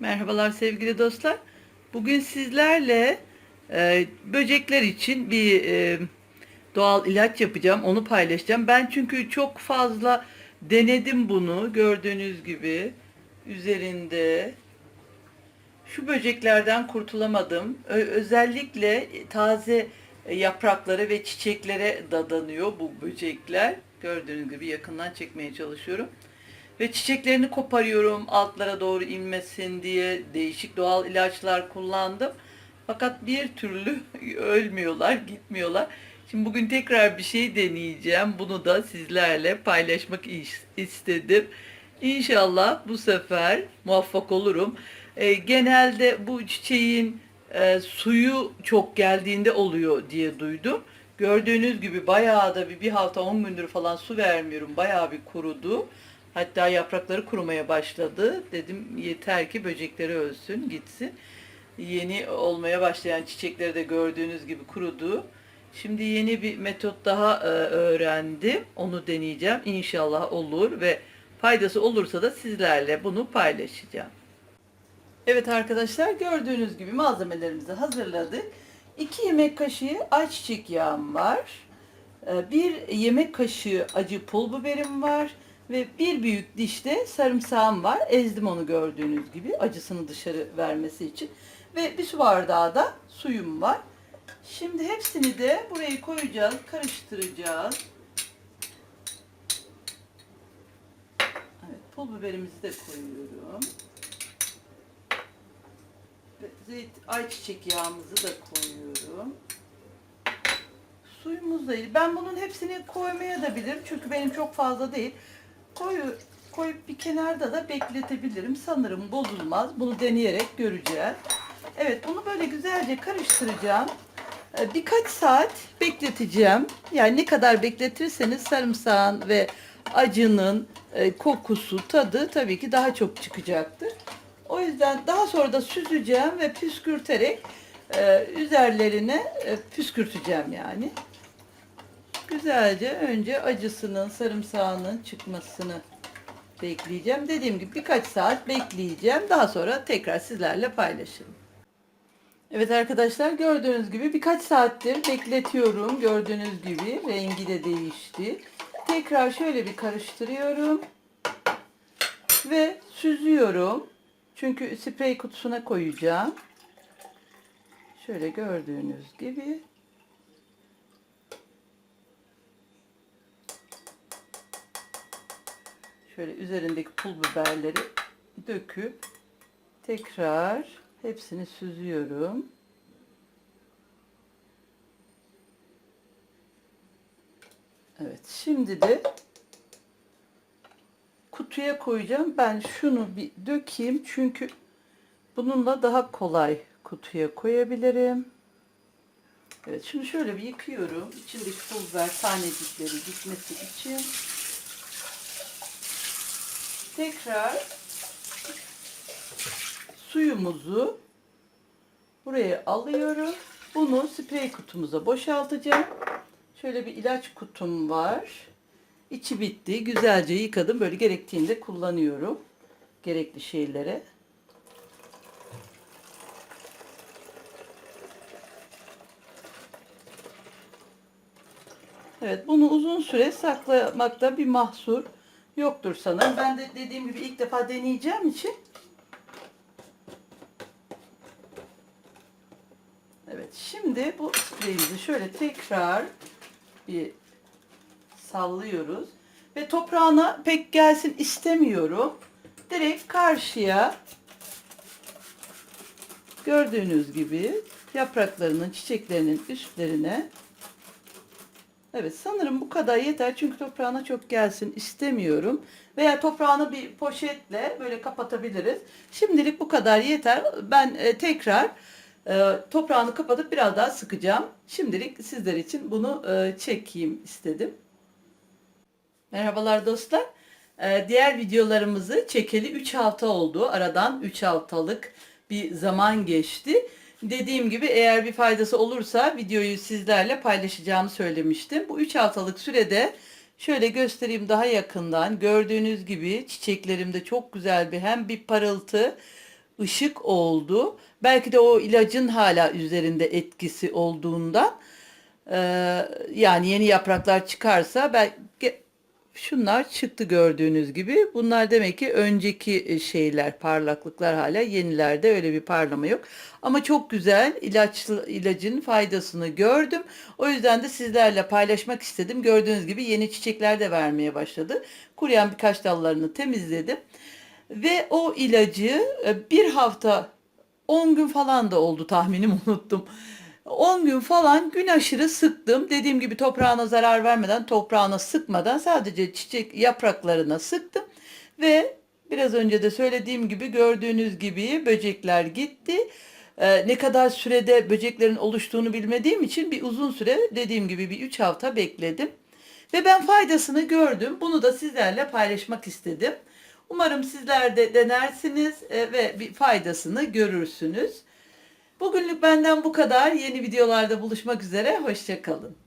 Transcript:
Merhabalar sevgili dostlar. Bugün sizlerle e, böcekler için bir e, doğal ilaç yapacağım. Onu paylaşacağım. Ben çünkü çok fazla denedim bunu. Gördüğünüz gibi üzerinde şu böceklerden kurtulamadım. Ö- özellikle taze yaprakları ve çiçeklere dadanıyor bu böcekler. Gördüğünüz gibi yakından çekmeye çalışıyorum. Ve çiçeklerini koparıyorum altlara doğru inmesin diye değişik doğal ilaçlar kullandım. Fakat bir türlü ölmüyorlar, gitmiyorlar. Şimdi bugün tekrar bir şey deneyeceğim. Bunu da sizlerle paylaşmak is- istedim. İnşallah bu sefer muvaffak olurum. E, genelde bu çiçeğin e, suyu çok geldiğinde oluyor diye duydum. Gördüğünüz gibi bayağı da bir, bir hafta 10 gündür falan su vermiyorum. Bayağı bir kurudu. Hatta yaprakları kurumaya başladı. Dedim yeter ki böcekleri ölsün, gitsin. Yeni olmaya başlayan çiçekleri de gördüğünüz gibi kurudu. Şimdi yeni bir metot daha e, öğrendim. Onu deneyeceğim. İnşallah olur ve faydası olursa da sizlerle bunu paylaşacağım. Evet arkadaşlar gördüğünüz gibi malzemelerimizi hazırladık. 2 yemek kaşığı ayçiçek yağım var. 1 yemek kaşığı acı pul biberim var. Ve bir büyük dişte sarımsağım var. Ezdim onu gördüğünüz gibi acısını dışarı vermesi için. Ve bir su bardağı da suyum var. Şimdi hepsini de buraya koyacağız, karıştıracağız. Evet, pul biberimizi de koyuyorum. Ve zeyt, ayçiçek yağımızı da koyuyorum. Suyumuz da iyi. Ben bunun hepsini koymaya da bilirim. Çünkü benim çok fazla değil. Koyu, koyup bir kenarda da bekletebilirim. Sanırım bozulmaz. Bunu deneyerek göreceğiz. Evet bunu böyle güzelce karıştıracağım. Ee, Birkaç saat bekleteceğim. Yani ne kadar bekletirseniz sarımsağın ve acının e, kokusu, tadı tabii ki daha çok çıkacaktır. O yüzden daha sonra da süzeceğim ve püskürterek e, üzerlerine e, püskürteceğim yani. Güzelce önce acısının, sarımsağının çıkmasını bekleyeceğim. Dediğim gibi birkaç saat bekleyeceğim. Daha sonra tekrar sizlerle paylaşırım. Evet arkadaşlar gördüğünüz gibi birkaç saattir bekletiyorum. Gördüğünüz gibi rengi de değişti. Tekrar şöyle bir karıştırıyorum. Ve süzüyorum. Çünkü sprey kutusuna koyacağım. Şöyle gördüğünüz gibi. Şöyle üzerindeki pul biberleri döküp tekrar hepsini süzüyorum. Evet, şimdi de kutuya koyacağım. Ben şunu bir dökeyim çünkü bununla daha kolay kutuya koyabilirim. Evet, şimdi şöyle bir yıkıyorum. İçindeki pul biber tanecikleri gitmesi için. Tekrar suyumuzu buraya alıyorum. Bunu sprey kutumuza boşaltacağım. Şöyle bir ilaç kutum var. İçi bitti. Güzelce yıkadım. Böyle gerektiğinde kullanıyorum. Gerekli şeylere. Evet bunu uzun süre saklamakta bir mahsur yoktur sanırım. Ben de dediğim gibi ilk defa deneyeceğim için Evet şimdi bu spreyimizi şöyle tekrar bir sallıyoruz. Ve toprağına pek gelsin istemiyorum. Direkt karşıya gördüğünüz gibi yapraklarının, çiçeklerinin üstlerine Evet sanırım bu kadar yeter çünkü toprağına çok gelsin istemiyorum. Veya toprağını bir poşetle böyle kapatabiliriz. Şimdilik bu kadar yeter. Ben e, tekrar e, toprağını kapatıp biraz daha sıkacağım. Şimdilik sizler için bunu e, çekeyim istedim. Merhabalar dostlar. Ee, diğer videolarımızı çekeli 3 hafta oldu. Aradan 3 haftalık bir zaman geçti. Dediğim gibi eğer bir faydası olursa videoyu sizlerle paylaşacağımı söylemiştim. Bu 3 haftalık sürede şöyle göstereyim daha yakından. Gördüğünüz gibi çiçeklerimde çok güzel bir hem bir parıltı ışık oldu. Belki de o ilacın hala üzerinde etkisi olduğundan yani yeni yapraklar çıkarsa belki şunlar çıktı gördüğünüz gibi. Bunlar demek ki önceki e, şeyler, parlaklıklar hala yenilerde öyle bir parlama yok. Ama çok güzel ilaçlı ilacın faydasını gördüm. O yüzden de sizlerle paylaşmak istedim. Gördüğünüz gibi yeni çiçekler de vermeye başladı. Kuruyan birkaç dallarını temizledim. Ve o ilacı e, bir hafta 10 gün falan da oldu tahminim unuttum. 10 gün falan gün aşırı sıktım. Dediğim gibi toprağına zarar vermeden, toprağına sıkmadan sadece çiçek yapraklarına sıktım. Ve biraz önce de söylediğim gibi gördüğünüz gibi böcekler gitti. Ee, ne kadar sürede böceklerin oluştuğunu bilmediğim için bir uzun süre dediğim gibi bir 3 hafta bekledim. Ve ben faydasını gördüm. Bunu da sizlerle paylaşmak istedim. Umarım sizler de denersiniz e, ve bir faydasını görürsünüz. Bugünlük benden bu kadar. Yeni videolarda buluşmak üzere. Hoşçakalın.